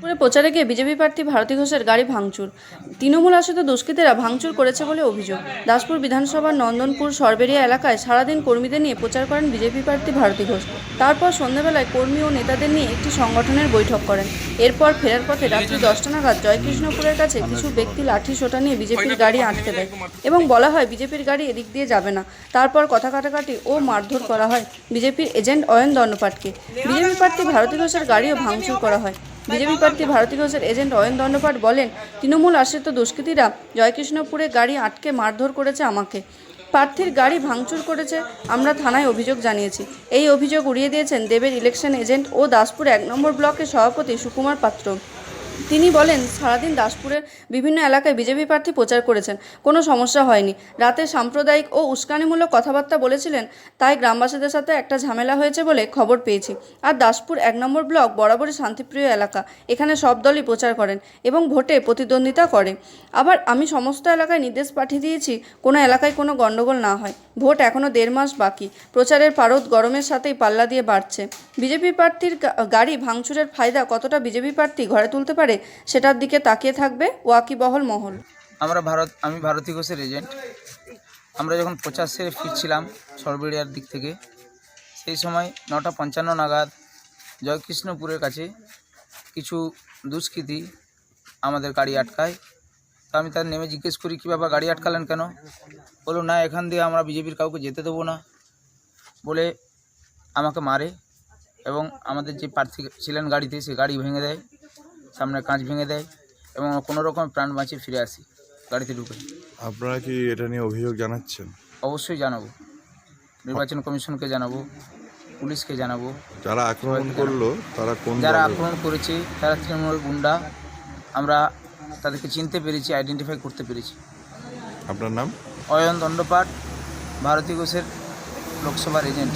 পুরে প্রচারে গিয়ে বিজেপি প্রার্থী ভারতী ঘোষের গাড়ি ভাঙচুর। তৃণমূল আশ্রিত দুষ্কৃতীরা ভাঙচুর করেছে বলে অভিযোগ। দাসপুর বিধানসভার নন্দনপুর সরবেরিয়া এলাকায় সারাদিন কর্মীদের নিয়ে প্রচার করেন বিজেপি প্রার্থী ভারতী ঘোষ। তারপর সন্ধ্যাবেলায় কর্মী ও নেতাদের নিয়ে একটি সংগঠনের বৈঠক করেন। এরপর ফেরার পথে রাত্রি দশটা নাগাদ জয়কৃষ্ণপুরের কাছে কিছু ব্যক্তি লাঠি সোটা নিয়ে বিজেপির গাড়ি আটকে দেয় এবং বলা হয় বিজেপির গাড়ি এদিক দিয়ে যাবে না। তারপর কথা কাটাকাটি ও মারধর করা হয় বিজেপির এজেন্ট অয়ন দণ্ডপাটকে। বিজেপি প্রার্থী ভারতী ঘোষের গাড়িও ভাঙচুর করা হয়। বিজেপি প্রার্থী ভারতী ঘোষের এজেন্ট অয়ন দণ্ডপাট বলেন, তৃণমূল আশ্রিত দুষ্কৃতীরা জয়কৃষ্ণপুরে গাড়ি আটকে মারধর করেছে আমাকে। প্রার্থীর গাড়ি ভাঙচুর করেছে, আমরা থানায় অভিযোগ জানিয়েছি। এই অভিযোগ উড়িয়ে দিয়েছেন দেবের ইলেকশন এজেন্ট ও দাসপুর এক নম্বর ব্লকের সভাপতি সুকুমার পাত্র। তিনি বলেন, সারাদিন দাসপুরের বিভিন্ন এলাকায় বিজেপি প্রার্থী প্রচার করেছেন, কোনো সমস্যা হয়নি। রাতে সাম্প্রদায়িক ও উস্কানিমূলক কথাবার্তা বলেছিলেন, তাই গ্রামবাসীদের সাথে একটা ঝামেলা হয়েছে বলে খবর পেয়েছি। আর দাসপুর এক নম্বর ব্লক বরাবরই শান্তিপ্রিয় এলাকা, এখানে সব দলই প্রচার করেন এবং ভোটে প্রতিদ্বন্দ্বিতা করে। আবার আমি সমস্ত এলাকায় নির্দেশ পাঠিয়ে দিয়েছি, কোনো এলাকায় কোনো গণ্ডগোল না হয়। ভোট এখনও দেড় মাস বাকি, প্রচারের পারদ গরমের সাথেই পাল্লা দিয়ে বাড়ছে। বিজেপি প্রার্থীর গাড়ি ভাঙচুরের ফায়দা কতটা বিজেপি প্রার্থী ঘরে তুলতে পারে? সেটার দিকে তাকিয়ে থাকবে ওয়াকিবহল মহল। আমরা ভারত আমি ভারতী ঘোষের এজেন্ট। আমরা যখন সেরে ফিরছিলাম সরবেড়িয়ার দিক থেকে, সেই সময় নটা পঞ্চান্ন নাগাদ জয়কৃষ্ণপুরের কাছে কিছু দুষ্কৃতী আমাদের গাড়ি আটকায়। তো আমি তার নেমে জিজ্ঞেস করি, কী বাবা, গাড়ি আটকালেন কেন? বলল, না, এখান দিয়ে আমরা বিজেপির কাউকে যেতে দেবো না। বলে, আমাকে মারে। এবং আমাদের যে প্রার্থী ছিলেন গাড়িতে, সে গাড়ি ভেঙে দেয়। সামনে কাঁচ ভেঙে দেয় এবং কোনো রকম প্রাণ বাঁচিয়ে ফিরে আসি গাড়িতে ঢুকে। আপনারা কি এটা নিয়ে অভিযোগ জানাচ্ছেন? অবশ্যই জানাব। নির্বাচন কমিশনকে জানাব পুলিশকে জানাব। যারা আক্রমণ করল তারা কোন যারা আক্রমণ করেছে তারা তৃণমূল গুন্ডা আমরা তাদেরকে চিনতে পেরেছি আইডেন্টিফাই করতে পেরেছি। আপনার নাম? অয়ন দণ্ডপাট ভারতী ঘোষের লোকসভার এজেন্ট